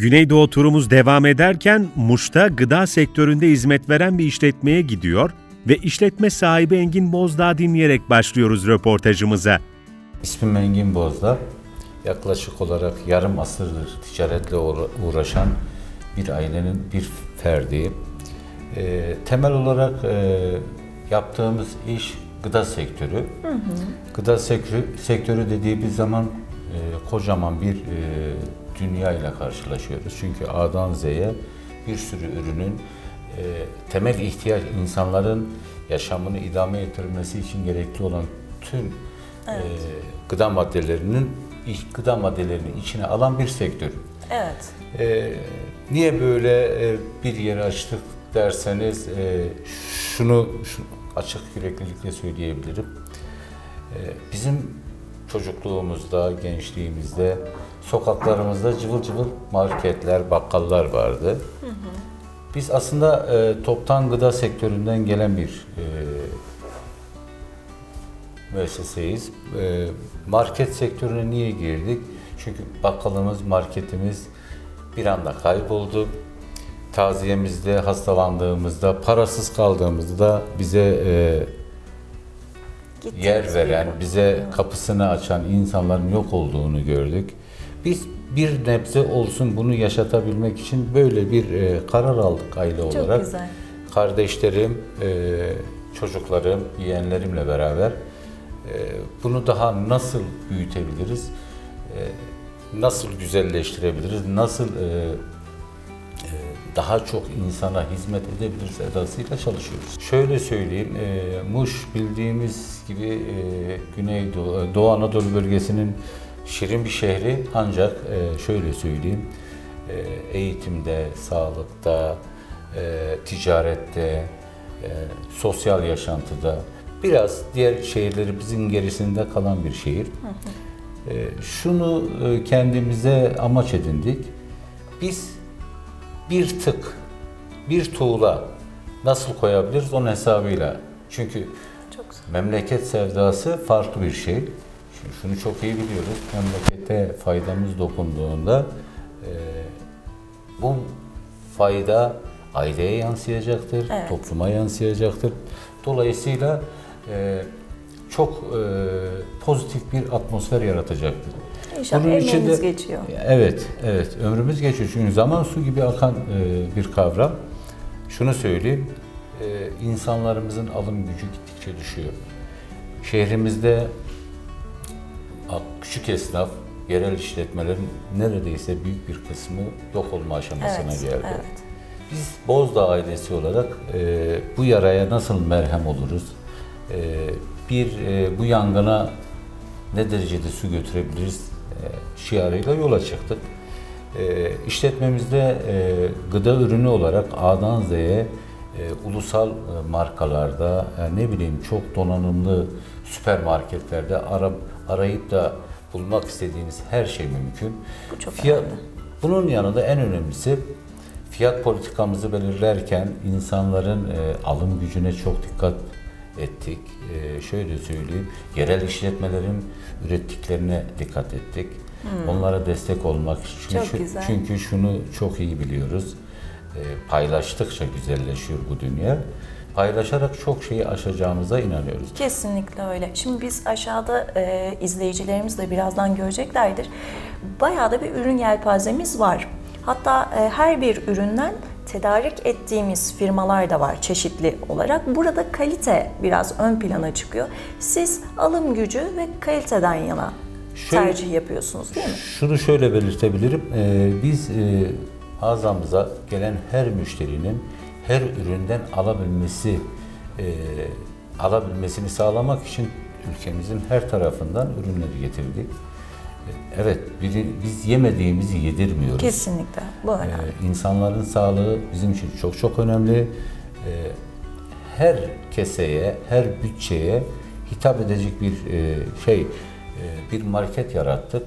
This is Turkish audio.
Güneydoğu turumuz devam ederken Muş'ta gıda sektöründe hizmet veren bir işletmeye gidiyor ve işletme sahibi Engin Bozdağ dinleyerek başlıyoruz röportajımıza. İsmim Engin Bozdağ. Yaklaşık olarak yarım asırdır ticaretle uğra- uğraşan bir ailenin bir ferdiyim. Ee, temel olarak e, yaptığımız iş gıda sektörü. Gıda sektörü, sektörü dediğimiz zaman e, kocaman bir e, dünya ile karşılaşıyoruz. Çünkü A'dan Z'ye bir sürü ürünün e, temel ihtiyaç insanların yaşamını idame ettirmesi için gerekli olan tüm e, gıda maddelerinin gıda maddelerinin içine alan bir sektör. Evet. E, niye böyle e, bir yeri açtık derseniz e, şunu, şunu açık yüreklilikle söyleyebilirim. E, bizim çocukluğumuzda, gençliğimizde sokaklarımızda cıvıl cıvıl marketler, bakkallar vardı. Biz aslında e, toptan gıda sektöründen gelen bir e, müesseseyiz. E, market sektörüne niye girdik? Çünkü bakkalımız, marketimiz bir anda kayboldu. Taziyemizde, hastalandığımızda, parasız kaldığımızda bize e, Gittiniz yer veren, bize kapısını açan insanların yok olduğunu gördük. Biz bir nebze olsun bunu yaşatabilmek için böyle bir e, karar aldık aile Çok olarak. güzel. Kardeşlerim, e, çocuklarım, yeğenlerimle beraber e, bunu daha nasıl büyütebiliriz, e, nasıl güzelleştirebiliriz, nasıl e, e, daha çok insana hizmet edebiliriz edasıyla çalışıyoruz. Şöyle söyleyeyim, e, Muş bildiğimiz gibi e, Güneydoğu, e, Doğu Anadolu bölgesinin şirin bir şehri ancak e, şöyle söyleyeyim, e, eğitimde, sağlıkta, e, ticarette, e, sosyal yaşantıda biraz diğer şehirlerimizin gerisinde kalan bir şehir. E, şunu e, kendimize amaç edindik. Biz bir tık, bir tuğla nasıl koyabiliriz onun hesabıyla. Çünkü Çok güzel. memleket sevdası farklı bir şey. Şimdi şunu çok iyi biliyoruz. Memlekete faydamız dokunduğunda e, bu fayda aileye yansıyacaktır, Evet. topluma yansıyacaktır. Dolayısıyla e, çok e, pozitif bir atmosfer yaratacaktır. İnşallah Bunun emeğiniz içinde- geçiyor. Evet, evet. Ömrümüz geçiyor. Çünkü zaman su gibi akan e, bir kavram. Şunu söyleyeyim, e, insanlarımızın alım gücü gittikçe düşüyor. Şehrimizde küçük esnaf, yerel işletmelerin neredeyse büyük bir kısmı yok olma aşamasına Evet, geldi. evet. Biz Bozdağ ailesi olarak e, bu yaraya nasıl merhem oluruz? E, bir e, bu yangına ne derecede su götürebiliriz e, şiarıyla yola çıktık. E, işletmemizde e, gıda ürünü olarak A'dan Z'ye e, ulusal e, markalarda e, ne bileyim çok donanımlı süpermarketlerde ara, arayıp da bulmak istediğiniz her şey mümkün. Bu çok Fiyat, önemli. bunun yanında en önemlisi fiyat politikamızı belirlerken insanların e, alım gücüne çok dikkat ettik. E, şöyle söyleyeyim, yerel işletmelerin ürettiklerine dikkat ettik. Onlara destek olmak için. Hmm. Çok güzel. çünkü şunu çok iyi biliyoruz. E, paylaştıkça güzelleşiyor bu dünya. Paylaşarak çok şeyi aşacağımıza inanıyoruz. Kesinlikle öyle. Şimdi biz aşağıda e, izleyicilerimiz de birazdan göreceklerdir. Bayağı da bir ürün yelpazemiz var. Hatta e, her bir üründen tedarik ettiğimiz firmalar da var çeşitli olarak. Burada kalite biraz ön plana çıkıyor. Siz alım gücü ve kaliteden yana Şöyle- tercih yapıyorsunuz değil mi? Şunu şöyle belirtebilirim. Ee, biz e, mağazamıza gelen her müşterinin her üründen alabilmesi e, alabilmesini sağlamak için ülkemizin her tarafından ürünleri getirdik. Evet, biri, biz yemediğimizi yedirmiyoruz. Kesinlikle. Bu önemli. Ee, insanların sağlığı bizim için çok çok önemli. Ee, her keseye, her bütçeye hitap edecek bir e, şey, e, bir market yarattık.